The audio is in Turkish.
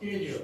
Geliyor.